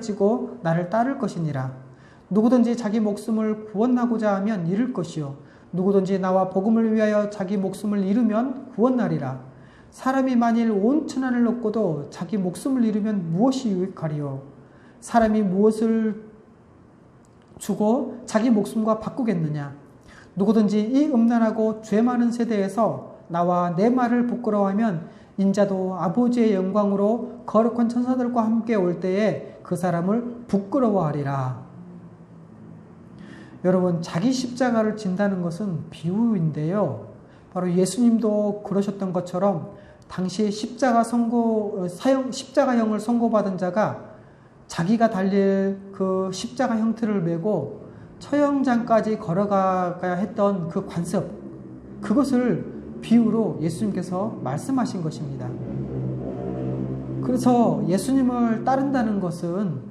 지고 나를 따를 것이니라. 누구든지 자기 목숨을 구원하고자 하면 잃을 것이요. 누구든지 나와 복음을 위하여 자기 목숨을 잃으면 구원하리라. 사람이 만일 온 천하를 얻고도 자기 목숨을 잃으면 무엇이 유익하리요? 사람이 무엇을 주고 자기 목숨과 바꾸겠느냐? 누구든지 이 음란하고 죄 많은 세대에서 나와 내 말을 부끄러워하면 인자도 아버지의 영광으로 거룩한 천사들과 함께 올 때에 그 사람을 부끄러워하리라. 여러분, 자기 십자가를 진다는 것은 비유인데요. 바로 예수님도 그러셨던 것처럼 당시 십자가 선고, 사형, 십자가형을 선고받은 자가 자기가 달릴 그 십자가 형태를 메고 처형장까지 걸어가야 했던 그 관습, 그것을 비유로 예수님께서 말씀하신 것입니다. 그래서 예수님을 따른다는 것은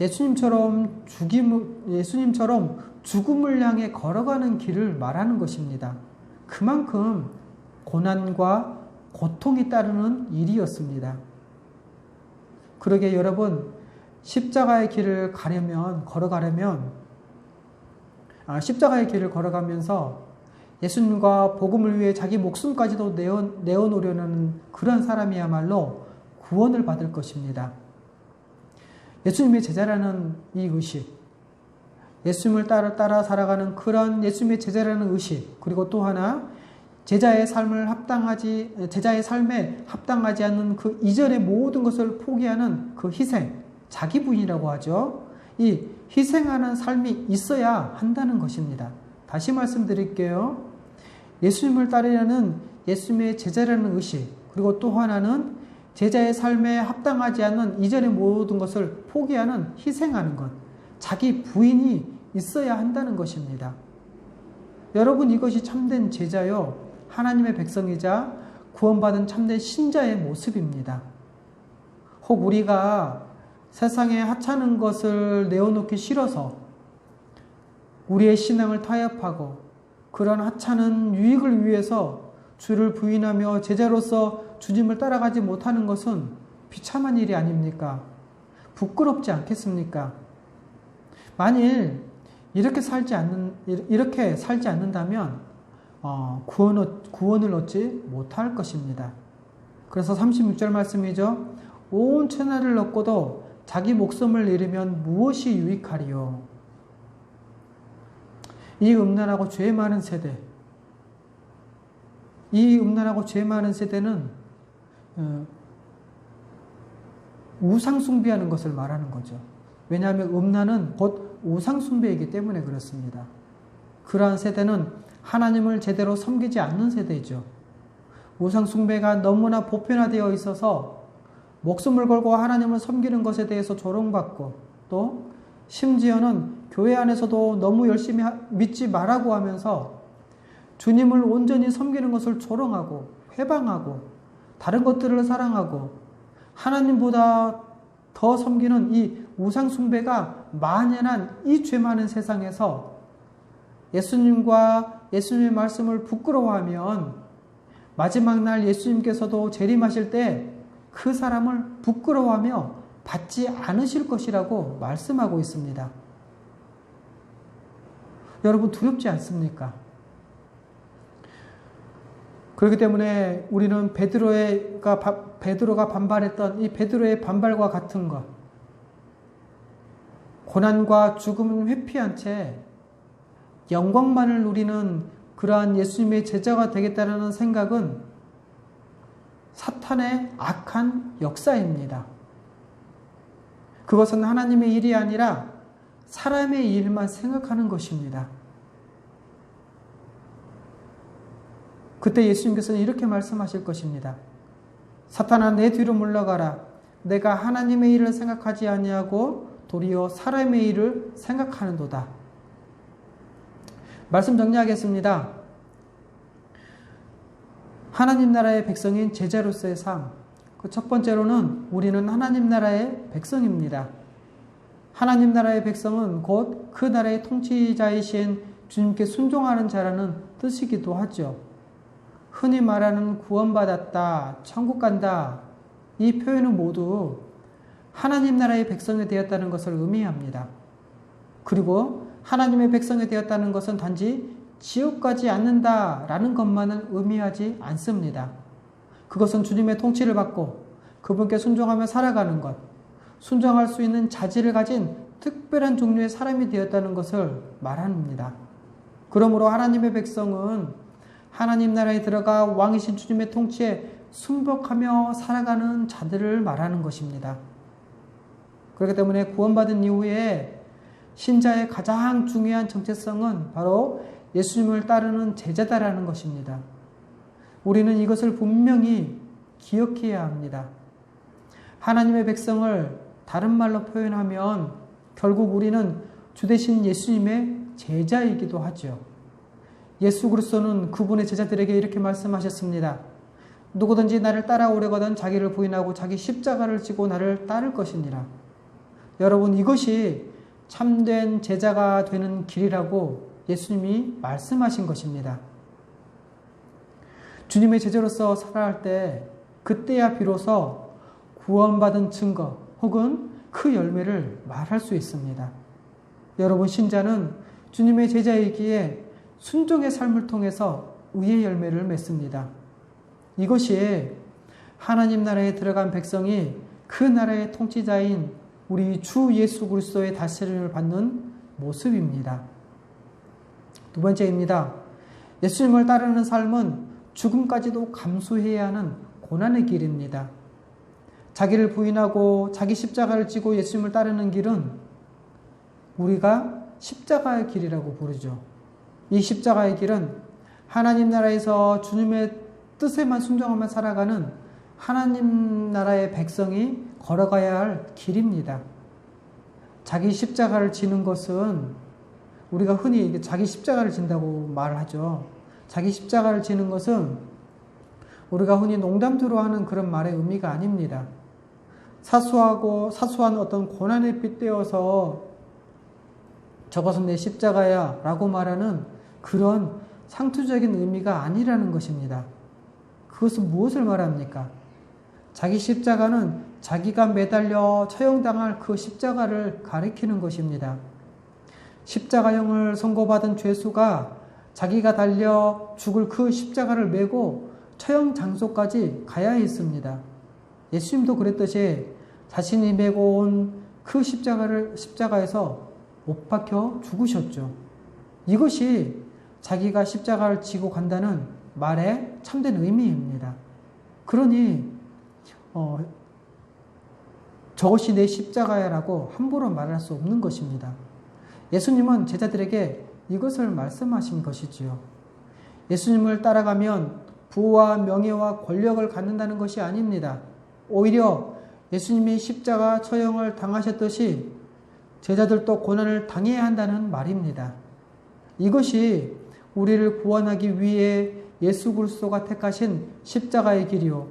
예수님처럼 죽임, 예수님처럼 죽음을 향해 걸어가는 길을 말하는 것입니다. 그만큼 고난과 고통이 따르는 일이었습니다. 그러게 여러분, 십자가의 길을 가려면, 걸어가려면, 아, 십자가의 길을 걸어가면서 예수님과 복음을 위해 자기 목숨까지도 내어, 내어놓으려는 그런 사람이야말로 구원을 받을 것입니다. 예수님의 제자라는 이 의식, 예수님을 따라, 따라 살아가는 그런 예수님의 제자라는 의식, 그리고 또 하나, 제자의 삶을 합당하지, 제자의 삶에 합당하지 않는 그 이전의 모든 것을 포기하는 그 희생, 자기 부인이라고 하죠. 이 희생하는 삶이 있어야 한다는 것입니다. 다시 말씀드릴게요. 예수님을 따르려는 예수님의 제자라는 의식, 그리고 또 하나는 제자의 삶에 합당하지 않는 이전의 모든 것을 포기하는 희생하는 것, 자기 부인이 있어야 한다는 것입니다. 여러분 이것이 참된 제자요, 하나님의 백성이자 구원받은 참된 신자의 모습입니다. 혹 우리가 세상에 하찮은 것을 내어놓기 싫어서 우리의 신앙을 타협하고 그런 하찮은 유익을 위해서 주를 부인하며 제자로서 주님을 따라가지 못하는 것은 비참한 일이 아닙니까? 부끄럽지 않겠습니까? 만일 이렇게 살지 않는 이렇게 살지 않는다면 어, 구원, 구원을 얻지 못할 것입니다. 그래서 36절 말씀이죠. 온 천하를 얻고도 자기 목숨을 잃으면 무엇이 유익하리요? 이 음란하고 죄 많은 세대, 이 음란하고 죄 많은 세대는 어, 우상숭배하는 것을 말하는 거죠. 왜냐하면 음란은 곧 우상숭배이기 때문에 그렇습니다. 그러한 세대는 하나님을 제대로 섬기지 않는 세대죠. 우상숭배가 너무나 보편화되어 있어서 목숨을 걸고 하나님을 섬기는 것에 대해서 조롱받고 또 심지어는 교회 안에서도 너무 열심히 믿지 말라고 하면서 주님을 온전히 섬기는 것을 조롱하고 회방하고 다른 것들을 사랑하고 하나님보다 더 섬기는 이 우상숭배가 만연한 이 죄 많은 세상에서 예수님과 예수님의 말씀을 부끄러워하면 마지막 날 예수님께서도 재림하실 때 그 사람을 부끄러워하며 받지 않으실 것이라고 말씀하고 있습니다. 여러분 두렵지 않습니까? 그렇기 때문에 우리는 베드로가 베드로가 반발했던 이 베드로의 반발과 같은 것 고난과 죽음은 회피한 채 영광만을 누리는 그러한 예수님의 제자가 되겠다는 생각은 사탄의 악한 역사입니다. 그것은 하나님의 일이 아니라 사람의 일만 생각하는 것입니다. 그때 예수님께서는 이렇게 말씀하실 것입니다. 사탄아 내 뒤로 물러가라. 내가 하나님의 일을 생각하지 아니하고 도리어 사람의 일을 생각하는도다. 말씀 정리하겠습니다. 하나님 나라의 백성인 제자로서의 삶. 그 첫 번째로는 우리는 하나님 나라의 백성입니다. 하나님 나라의 백성은 곧 그 나라의 통치자이신 주님께 순종하는 자라는 뜻이기도 하죠. 흔히 말하는 구원받았다, 천국 간다, 이 표현은 모두 하나님 나라의 백성이 되었다는 것을 의미합니다. 그리고 하나님의 백성이 되었다는 것은 단지 지옥 가지 않는다 라는 것만을 의미하지 않습니다. 그것은 주님의 통치를 받고 그분께 순종하며 살아가는 것, 순종할 수 있는 자질을 가진 특별한 종류의 사람이 되었다는 것을 말합니다. 그러므로 하나님의 백성은 하나님 나라에 들어가 왕이신 주님의 통치에 순복하며 살아가는 자들을 말하는 것입니다. 그렇기 때문에 구원받은 이후에 신자의 가장 중요한 정체성은 바로 예수님을 따르는 제자다라는 것입니다. 우리는 이것을 분명히 기억해야 합니다. 하나님의 백성을 다른 말로 표현하면 결국 우리는 주 대신 예수님의 제자이기도 하죠. 예수 그리스도는 그분의 제자들에게 이렇게 말씀하셨습니다. 누구든지 나를 따라오려거든 자기를 부인하고 자기 십자가를 지고 나를 따를 것이니라. 여러분 이것이 참된 제자가 되는 길이라고 예수님이 말씀하신 것입니다. 주님의 제자로서 살아갈 때 그때야 비로소 구원받은 증거 혹은 그 열매를 말할 수 있습니다. 여러분 신자는 주님의 제자이기에 순종의 삶을 통해서 의의 열매를 맺습니다. 이것이 하나님 나라에 들어간 백성이 그 나라의 통치자인 우리 주 예수 그리스도의 다스림을 받는 모습입니다. 두 번째입니다. 예수님을 따르는 삶은 죽음까지도 감수해야 하는 고난의 길입니다. 자기를 부인하고 자기 십자가를 지고 예수님을 따르는 길은 우리가 십자가의 길이라고 부르죠. 이 십자가의 길은 하나님 나라에서 주님의 뜻에만 순종하며 살아가는 하나님 나라의 백성이 걸어가야 할 길입니다. 자기 십자가를 지는 것은 우리가 흔히 자기 십자가를 진다고 말을 하죠. 자기 십자가를 지는 것은 우리가 흔히 농담투로 하는 그런 말의 의미가 아닙니다. 사소하고 사소한 어떤 고난에 빗대어서 저것은 내 십자가야 라고 말하는 그런 상투적인 의미가 아니라는 것입니다. 그것은 무엇을 말합니까? 자기 십자가는 자기가 매달려 처형당할 그 십자가를 가리키는 것입니다. 십자가형을 선고받은 죄수가 자기가 달려 죽을 그 십자가를 메고 처형 장소까지 가야 했습니다. 예수님도 그랬듯이 자신이 메고 온 그 십자가를 십자가에서 못 박혀 죽으셨죠. 이것이 자기가 십자가를 지고 간다는 말의 참된 의미입니다. 그러니 어, 저것이 내 십자가야라고 함부로 말할 수 없는 것입니다. 예수님은 제자들에게 이것을 말씀하신 것이지요. 예수님을 따라가면 부와 명예와 권력을 갖는다는 것이 아닙니다. 오히려 예수님이 십자가 처형을 당하셨듯이 제자들도 고난을 당해야 한다는 말입니다. 이것이 우리를 구원하기 위해 예수 그리스도가 택하신 십자가의 길이요.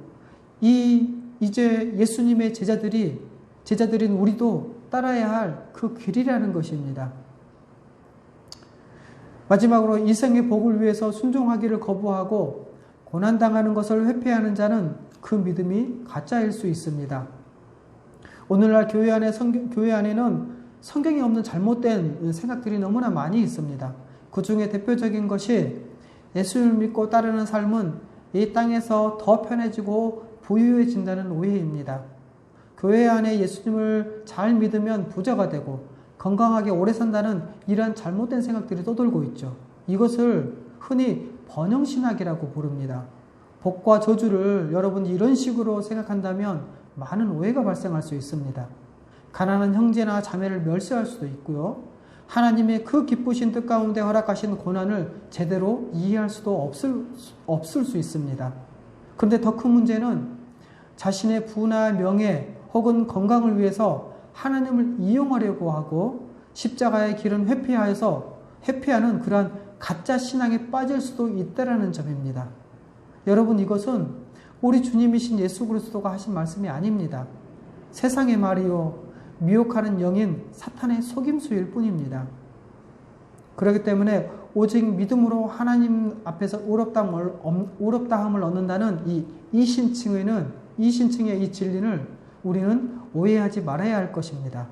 이 이제 예수님의 제자들이 제자들인 우리도 따라야 할 그 길이라는 것입니다. 마지막으로 이생의 복을 위해서 순종하기를 거부하고 고난당하는 것을 회피하는 자는 그 믿음이 가짜일 수 있습니다. 오늘날 교회 안에 성경, 교회 안에는 성경이 없는 잘못된 생각들이 너무나 많이 있습니다. 그 중에 대표적인 것이 예수를 믿고 따르는 삶은 이 땅에서 더 편해지고 부유해진다는 오해입니다. 교회 안에 예수님을 잘 믿으면 부자가 되고 건강하게 오래 산다는 이러한 잘못된 생각들이 떠돌고 있죠. 이것을 흔히 번영신학이라고 부릅니다. 복과 저주를 여러분이 이런 식으로 생각한다면 많은 오해가 발생할 수 있습니다. 가난한 형제나 자매를 멸시할 수도 있고요. 하나님의 그 기쁘신 뜻 가운데 허락하신 고난을 제대로 이해할 수도 없을, 없을 수 있습니다. 그런데 더 큰 문제는 자신의 부나 명예 혹은 건강을 위해서 하나님을 이용하려고 하고 십자가의 길은 회피하여서 회피하는 그러한 가짜 신앙에 빠질 수도 있다라는 점입니다. 여러분 이것은 우리 주님이신 예수 그리스도가 하신 말씀이 아닙니다. 세상의 말이요 미혹하는 영인 사탄의 속임수일 뿐입니다. 그렇기 때문에 오직 믿음으로 하나님 앞에서 의롭다함을, 의롭다함을 얻는다는 이 이신칭의는 이신칭의 이 진리를 우리는 오해하지 말아야 할 것입니다.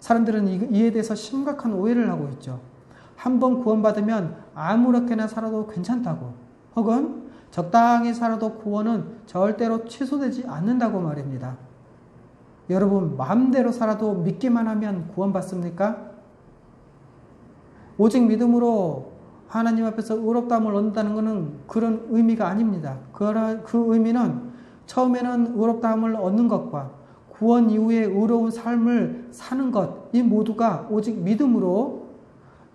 사람들은 이에 대해서 심각한 오해를 하고 있죠. 한번 구원받으면 아무렇게나 살아도 괜찮다고, 혹은 적당히 살아도 구원은 절대로 취소되지 않는다고 말입니다. 여러분, 마음대로 살아도 믿기만 하면 구원받습니까? 오직 믿음으로 하나님 앞에서 의롭다함을 얻는다는 것은 그런 의미가 아닙니다. 그, 그 의미는 처음에는 의롭다함을 얻는 것과 구원 이후에 의로운 삶을 사는 것, 이 모두가 오직 믿음으로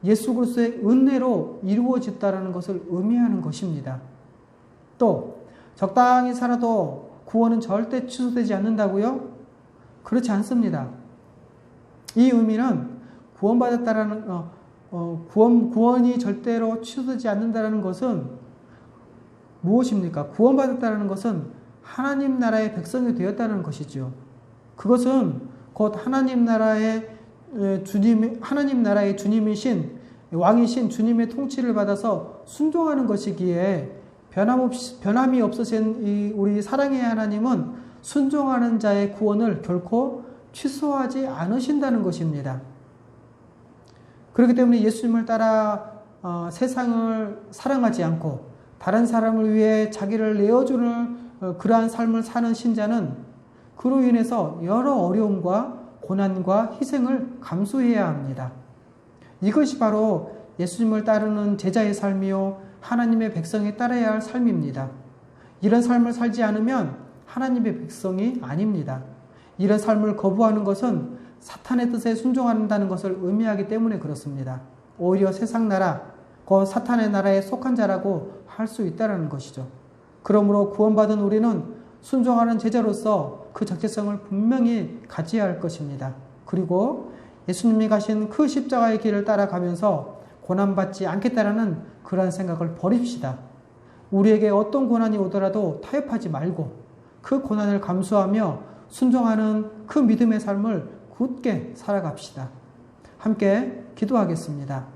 예수 그리스도의 은혜로 이루어졌다라는 것을 의미하는 것입니다. 또 적당히 살아도 구원은 절대 취소되지 않는다고요? 그렇지 않습니다. 이 의미는 구원받았다라는 어, 어, 구원 구원이 절대로 취소되지 않는다라는 것은 무엇입니까? 구원받았다라는 것은 하나님 나라의 백성이 되었다는 것이죠. 그것은 곧 하나님 나라의 주님 하나님 나라의 주님이신 왕이신 주님의 통치를 받아서 순종하는 것이기에 변함없이 변함이 없으신 우리 사랑의 하나님은 순종하는 자의 구원을 결코 취소하지 않으신다는 것입니다. 그렇기 때문에 예수님을 따라 어, 세상을 사랑하지 않고 다른 사람을 위해 자기를 내어주는 어, 그러한 삶을 사는 신자는 그로 인해서 여러 어려움과 고난과 희생을 감수해야 합니다. 이것이 바로 예수님을 따르는 제자의 삶이요 하나님의 백성이 따라야 할 삶입니다. 이런 삶을 살지 않으면 하나님의 백성이 아닙니다. 이런 삶을 거부하는 것은 사탄의 뜻에 순종한다는 것을 의미하기 때문에 그렇습니다. 오히려 세상 나라, 그 사탄의 나라에 속한 자라고 할 수 있다는 것이죠. 그러므로 구원받은 우리는 순종하는 제자로서 그 적재성을 분명히 가져야 할 것입니다. 그리고 예수님이 가신 그 십자가의 길을 따라가면서 고난받지 않겠다라는 그러한 생각을 버립시다. 우리에게 어떤 고난이 오더라도 타협하지 말고 그 고난을 감수하며 순종하는 그 믿음의 삶을 굳게 살아갑시다. 함께 기도하겠습니다.